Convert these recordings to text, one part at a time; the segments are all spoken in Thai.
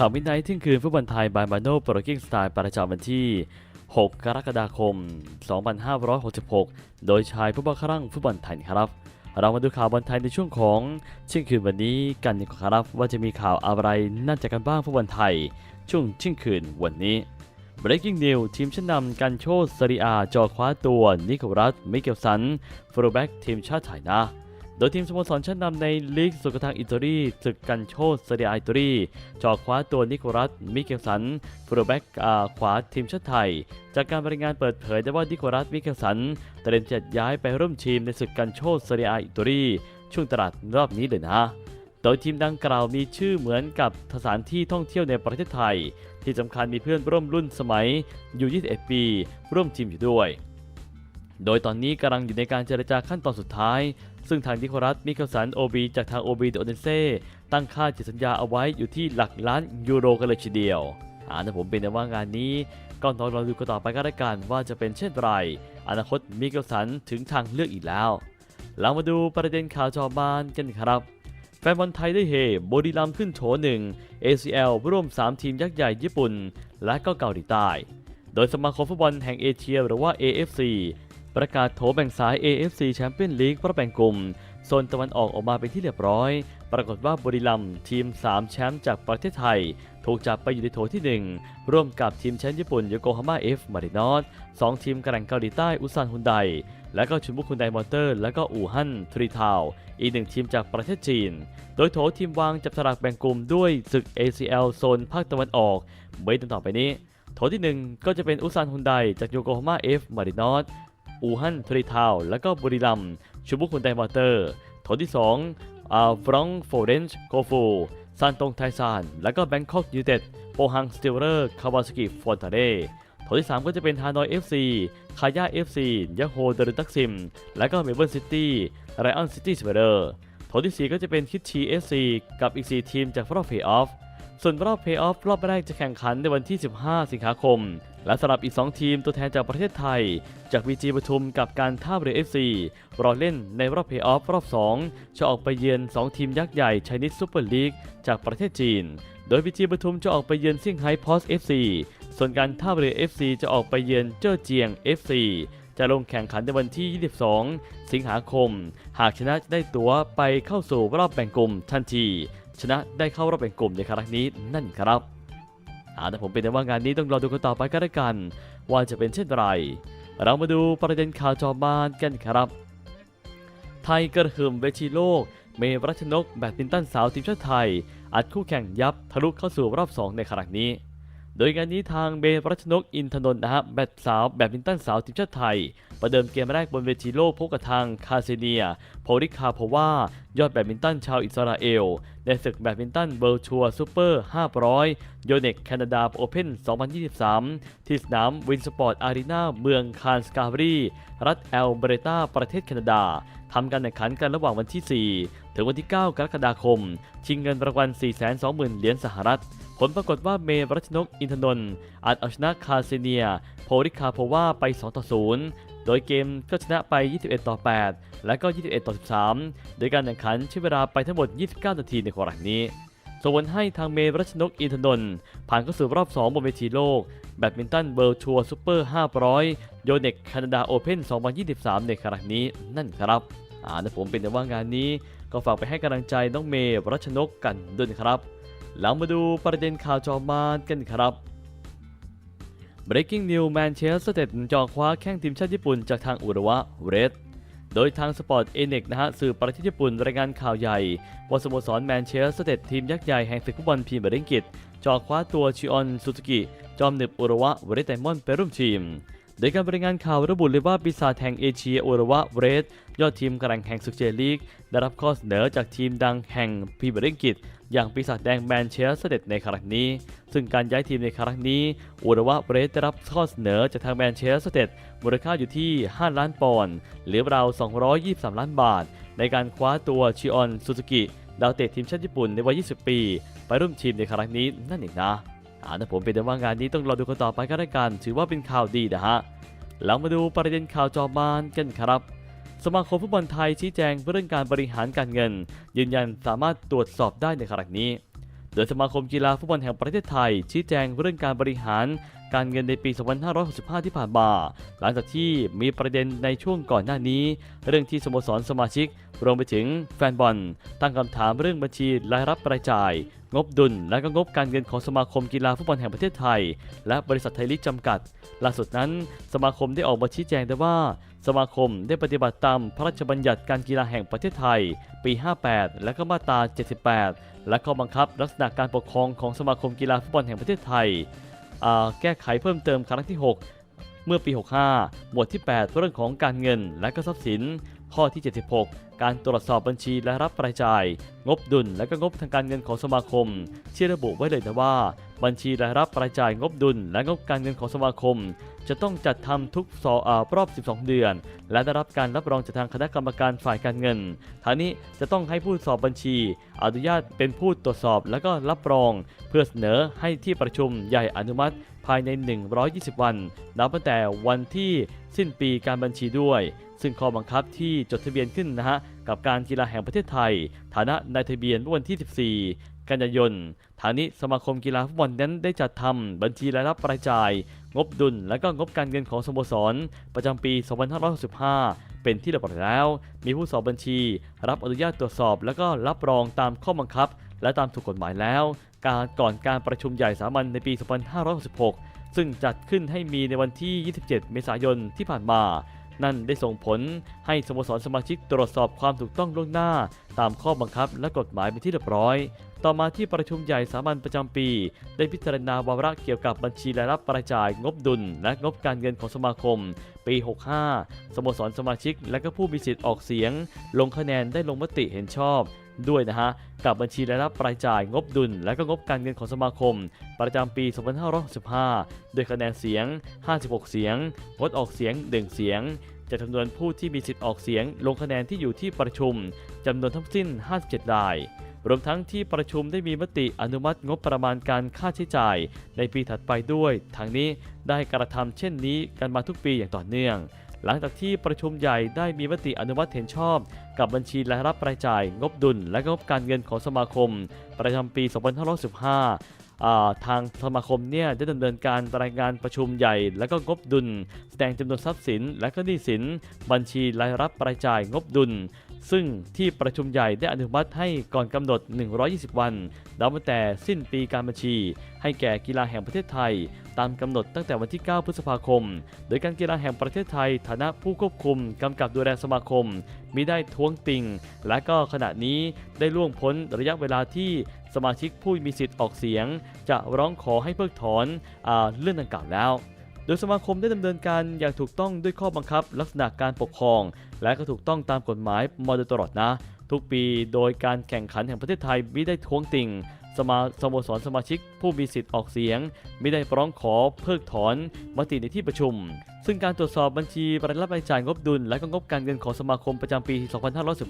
ข่าวมิดไนท์ที่ยงคืนฟุตบอลไทยบายมาโนโปรกิ้งสไตล์ประจำวันที่ 6 กรกฎาคม 2566 โดยชายผู้บังคับรังฟุตบอลไทยครับ เรามาดูข่าวบอลไทยในช่วงของเที่งคืนวันนี้กันดีกว่าครับว่าจะมีข่าวอะไรน่าจะกันบ้างฟุตบอลไทย ช่วงเที่งคืนวันนี้ Breaking News ทีมชั้นนำกันโชซาริอาจอคว้าตัวนิโคลัสมิเกลสันฟูแบ็กทีมชาติไทยนะ โดยทีมสโมสรชั้นนำในลีกสุกทางอิตาลีศึกกันโชซาริอาอิตาลีจอคว้าตัวนิโคลัส มิเกลสันฟูลแบ็กขวาทีมชาติไทย จากการรายงานเปิดเผยได้ว่านิโคลัส มิเกลสันเตรียมจะย้ายไปร่วมทีมในศึกกันโชซาริอาอิตาลีช่วงตลาดรอบนี้เลยนะโดยทีมดังกล่าวมีชื่อเหมือนกับสถานที่ท่องเที่ยวในประเทศไทย ที่สำคัญมีเพื่อนร่วมรุ่นสมัยอยู่ 21 ปี ร่วมทีมอยู่ด้วย โดยตอนนี้กำลังอยู่ในการเจรจาขั้นตอนสุดท้าย ซึ่งทางนิโคลัสมิเคลสันโอบีจากทางโอบีโอเดนเซ่ตั้งค่าจิตสัญญาเอาไว้อยู่ที่หลักล้านยูโรกันเลยทีเดียวอ่านะผมเป็นแต่ว่างานนี้ก็ต้องรอดูกันต่อไปก็แล้วกันว่าจะเป็นเช่นไร อนาคตมิเคลสันถึงทางเลือกอีกแล้วเรามาดูประเด็นข่าวจอบานกันครับ แฟนบอลไทยได้เฮบริลัมขึ้นโถหนึ่ง ACL ร่วม 3 ทีมยักษ์ใหญ่ญี่ปุ่น และก็เกาหลีใต้ โดยสมาคมฟุตบอลแห่งเอเชียหรือว่า AFC ประกาศโถแบ่งสาย AFC แชมเปี้ยนลีกเพราะแบ่งกลุ่มโซนตะวันออกออกมาเป็นที่เรียบร้อย ปรากฏว่าบริลัมย์ทีม 3 แชมป์จากประเทศไทย ถูกจับไปอยู่ในโถที่ 1 ร่วมกับทีมแชมป์ญี่ปุ่นโยโกฮาม่าเอฟมารินอสสองทีมกระแงเกาหลีใต้อุซานฮุนได และก็ชุนบุกฮุนไดมอเตอร์ และก็อู่ฮั่นทรีทาว อีกหนึ่งทีมจากประเทศจีน โดยโถทีมวางจับสลากแบ่งกลุ่มด้วยศึก ACL โซนภาคตะวันออกเบยต่อไปนี้โถที่ 1 ก็จะเป็นอุซานฮุนไดจากโยโกฮาม่าเอฟมารินอส อู่ฮั่นทรีทาวและก็บุรีรัมชุบุกฮุนไดมอเตอร์โถที่2อ่าฟรองโฟเรนจ์โกฟูซานตงไทซาน และก็แบงคอกยูเต็ดโปฮังสติลเลอร์คาวาสกิฟอนตาเร่โถที่ 3 ก็จะเป็นฮานอย FC คาย่า FC ยาโฮเดรตักซิม และก็เมลเบิร์นซิตี้ไรอันซิตี้สเปเดอร์โถที่ 4 ก็จะเป็นคิดชี FC กับอีก 4 ทีมจากรอบเพย์ออฟ ส่วนรอบเพย์ออฟรอบแรกจะแข่งขันในวันที่ 15 สิงหาคม และสำหรับอีก 2 ทีมตัวแทนจากประเทศไทย จากวีจีปทุมกับการท่าเรือ FC รอเล่นในรอบเพย์ออฟรอบ 2 จะออกไปเยือน 2 ทีมยักษ์ใหญ่ชนิดซูเปอร์ลีกจากประเทศจีน โดยวีจีปทุมจะออกไปเยือนเซี่ยงไฮ้พอส FC ส่วนการท่าเรือ FC จะออกไปเยือนเจ้อเจียง FC จะลงแข่งขันในวันที่ 22 สิงหาคม หากชนะจะได้ตั๋วไปเข้าสู่รอบแบ่งกลุ่มทันที ชนะได้เข้ารอบแบ่งกลุ่มในครั้งนี้นั่นครับอาแต่ผมเป็นแต่ว่างานนี้ต้องรอดูกันต่อไปก็แล้วกัน ว่าจะเป็นเช่นไร เรามาดูประเด็นข่าวจอมานกันครับ ไทยกระหึ่มเวทีโลก เมย์รัชนกแบดมินตันสาวทีมชาติไทย อัดคู่แข่งยับทะลุเข้าสู่รอบ 2 ในครั้งนี้ โดยงานนี้ทางเมย์รัชนกอินทนนท์นะฮะแบดสาวแบดมินตันสาวทีมชาติไทย ประเดิมเกมแรกบนเวทีโลกพบกับทางคาเซเนีย โพริคาโพวา ยอดแบดมินตันชาวอิสราเอล ในศึกแบดมินตันเวิลด์ทัวร์ซูเปอร์ 500 โยเน็กแคนาดาโอเพน2023 ที่สนามวินสปอร์ตอารีนาเมืองคานสกาบรี รัฐแอลเบรตาประเทศแคนาดาทำการแข่งขันกันระหว่างวันที่ 4 ถึงวันที่ 9 กรกฎาคม ชิงเงินรางวัล 420,000 เหรียญสหรัฐ ผลปรากฏว่าเมย์รัชนกอินทนนท์อาจเอาชนะคาเซเนีย โพริคาโพวาไป 2 ต่อ 0 โดยเกมก็ชนะไป 21 ต่อ 8 และก็ 21 ต่อ 13 โดยการแข่งขันใช้เวลาไปทั้งหมด 29 นาทีในครั้งนี้ส่งผลให้ทางเมย์รัชนกอินทนนท์ผ่านเข้าสู่รอบ 2 บนเวทีโลก แบดมินตันเวิลด์ทัวร์ซูเปอร์ 500 โยเน็กแคนาดาโอเพน2023 ในครั้งนี้นั่นครับอ่านะผมเป็นแต่ว่างานนี้ ก็ฝากไปให้กำลังใจน้องเมย์รัชนกกันด้วยครับ แล้วมาดูประเด็นข่าวจอมานกันครับ Breaking News Manchester United จองคว้าแข้งทีมชาติญี่ปุ่นจากทางอุระวะเรดโดยทางสปอร์ตเอเน็กนะฮะสื่อประเทศญี่ปุ่นรายงานข่าวใหญ่ ว่าสโมสรแมนเชสเตอร์เต็ดทีมยักษ์ใหญ่แห่งศึกฟุตบอลพรีเมียร์ลีกอังกฤษจองคว้าตัวชิออนซูซูกิจอมหนึบอุระวะเรดไดมอนด์ไปร่วมทีม โดยการรายงานข่าวระบุเลยว่าปีศาจแห่งเอเชียโอระวะเรดยอดทีมกระแข่งแห่งศึกเจลีก ได้รับข้อเสนอจากทีมดังแห่งพรีเมียร์ลีกอังกฤษอย่างปีศาจแดงแมนเชสเตอร์ในครั้งนี้ ซึ่งการย้ายทีมในครั้งนี้อุรวะเรดได้รับข้อเสนอจากทางแมนเชสเตอร์มูลค่าอยู่ที่ 5 ล้านปอนด์หรือราว 223 ล้านบาท ในการคว้าตัวชิออนซูซูกิ ดาวเตะทีมชาติญี่ปุ่นในวัย 20 ปี ไปร่วมทีมในครั้งนี้นั่นเองนะ อ่านะผมเป็นแต่ว่างานนี้ต้องรอดูกันต่อไปก็แล้วกัน ถือว่าเป็นข่าวดีนะฮะเรามาดูประเด็นข่าวจอมานกันครับ สมาคมฟุตบอลไทยชี้แจงเรื่องการบริหารการเงิน ยืนยันสามารถตรวจสอบได้ในครั้งนี้ โดยสมาคมกีฬาฟุตบอลแห่งประเทศไทย ชี้แจงเรื่องการบริหาร การเงินในปี 2565 ที่ผ่านมา หลังจากที่มีประเด็นในช่วงก่อนหน้านี้ เรื่องที่สโมสรสมาชิก รวมไปถึงแฟนบอล ตั้งคำถามเรื่องบัญชีรายรับรายจ่าย งบดุล และก็งบการเงินของสมาคมกีฬาฟุตบอลแห่งประเทศไทย และบริษัทไทยลีกจำกัด ล่าสุดนั้น สมาคมได้ออกมาชี้แจงได้ว่า สมาคมได้ปฏิบัติตามพระราชบัญญัติการกีฬาแห่งประเทศไทย ปี 58 และก็มาตรา 78 และข้อบังคับลักษณะการปกครองของสมาคมกีฬาฟุตบอลแห่งประเทศไทย แก้ไขเพิ่มเติมครั้งที่ 6 เมื่อปี 65 หมวดที่ 8 เรื่องของการเงินและก็ทรัพย์สิน ข้อที่ 76 การตรวจสอบบัญชีและรับรายจ่าย งบดุลและก็งบทางการเงินของสมาคม ที่ระบุไว้เลยนะว่า บัญชีรายรับรายจ่ายงบดุลและงบการเงินของสมาคม จะต้องจัดทำทุกสออรอบ 12 เดือน และได้รับการรับรองจากทางคณะกรรมการฝ่ายการเงินทางนี้จะต้องให้ผู้สอบบัญชี อนุญาตเป็นผู้ตรวจสอบและก็รับรอง เพื่อเสนอให้ที่ประชุมใหญ่อนุมัติภายใน 120 วัน นับตั้งแต่วันที่สิ้นปีการบัญชีด้วย ซึ่งข้อบังคับที่จดทะเบียนขึ้นนะฮะกับการกีฬาแห่งประเทศไทย ฐานะนายทะเบียนวันที่ 14 กันยายนทานี้สมาคมกีฬาฟุตบอลนั้นได้จัดทำบัญชีรายรับรายจ่าย งบดุล และก็งบการเงินของสโมสร ประจำปี 2565 เป็นที่เรียบร้อยแล้ว มีผู้สอบบัญชี รับอนุญาตตรวจสอบ และก็รับรองตามข้อบังคับ และตามถูกกฎหมายแล้ว การก่อนการประชุมใหญ่สามัญในปี 2566ซึ่งจัดขึ้นให้มีในวันที่ 27 เมษายนที่ผ่านมา นั่นได้ส่งผลให้สโมสรสมาชิกตรวจสอบความถูกต้องล่วงหน้า ตามข้อบังคับและกฎหมายเป็นที่เรียบร้อย ต่อมาที่ประชุมใหญ่สามัญประจำปี ได้พิจารณาวาระเกี่ยวกับบัญชีรายรับรายจ่ายงบดุล และงบการเงินของสมาคม ปี 65 สโมสรสมาชิก และก็ผู้มีสิทธิ์ออกเสียง ลงคะแนนได้ลงมติเห็นชอบ ด้วยนะฮะกับบัญชีรายรับรายจ่ายงบดุล และก็งบการเงินของสมาคม ประจำปี 2565 โดยคะแนนเสียง 56 เสียง งดออกเสียง 1 เสียงจากจำนวนผู้ที่มีสิทธิ์ออกเสียง ลงคะแนนที่อยู่ที่ประชุมจำนวนทั้งสิ้น 57 ราย รวมทั้งที่ประชุมได้มีมติอนุมัติงบประมาณการค่าใช้จ่าย ในปีถัดไปด้วย ทางนี้ได้กระทำเช่นนี้กันมาทุกปีอย่างต่อเนื่อง หลังจากที่ประชุมใหญ่ได้มีมติอนุมัติเห็นชอบ กับบัญชีรายรับรายจ่าย งบดุล และงบการเงินของสมาคม ประจำปี 2515าทางสมาคมเนี่ยได้ดำเนินการรายงานประชุมใหญ่ และก็งบดุล แสดงจำนวนทรัพย์สิน และก็หนี้สิน บัญชีรายรับรายจ่ายงบดุล ซึ่งที่ประชุมใหญ่ได้อนุมัติให้ก่อนกำหนด 120 วันนับตั้งแต่สิ้นปีการบัญชี ให้แก่กีฬาแห่งประเทศไทย ตามกำหนดตั้งแต่วันที่ 9 พฤษภาคม โดยการกีฬาแห่งประเทศไทย ฐานะผู้ควบคุมกำกับดูแลสมาคมมิได้ท้วงติง และก็ขณะนี้ได้ล่วงพ้นระยะเวลาที่สมาชิกผู้มีสิทธิ์ออกเสียง จะร้องขอให้เพิกถอนอเรื่องดังกล่าวแล้วโดยสมาคมได้ดำเนินการอย่างถูกต้องด้วยข้อบังคับลักษณะการปกครอง และก็ถูกต้องตามกฎหมายมาโดยตลอดนะ ทุกปีโดยการแข่งขันแห่งประเทศไทยมิได้ท้วงติงสมาสโมสรสมาชิกผู้มีสิทธิ์ออกเสียง ไมิได้ร้องขอเพิกถอนมติในที่ประชุม ซึ่งการตรวจสอบบัญชีรายรับรายจ่ายงบดุล และก็งบการเงินของสมาคมประจำปี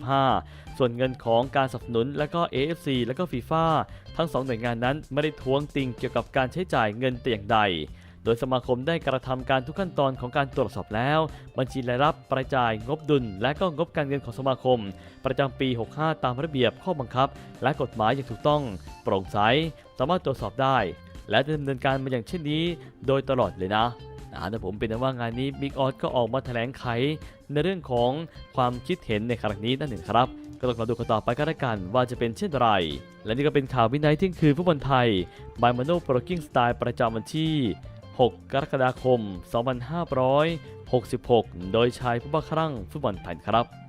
2515 ส่วนเงินของการสนับสนุน และก็ AFC และก็ฟีฟ่าทั้งสองหน่วยงานนั้นไม่ได้ท้วงติงเกี่ยวกับการใช้จ่ายเงินแต่อย่างใด โดยสมาคมได้กระทำการทุกขั้นตอนของการตรวจสอบแล้ว บัญชีรายรับรายจ่าย งบดุล และก็งบการเงินของสมาคม ประจำปี 65 ตามระเบียบข้อบังคับ และกฎหมายอย่างถูกต้อง โปร่งใส สามารถตรวจสอบได้ และดำเนินการมาอย่างเช่นนี้ โดยตลอดเลยนะนะแต่ผมเป็นว่างานนี้บิ๊กออสก็ออกมาแถลงไข ในเรื่องของความคิดเห็นในครั้งนี้นั่นเองครับ ก็ต้องมาดูกันต่อไปก็แล้วกันว่าจะเป็นเช่นไร และนี่ก็เป็นข่าววินัยที่คืนฟุตบอลไทยบายมโนโปรกิ้งสไตล์ประจำวันที่ 6 กรกฎาคม 2566 โดยชายผู้บ้าคลั่งฟุตบอลไทยครับ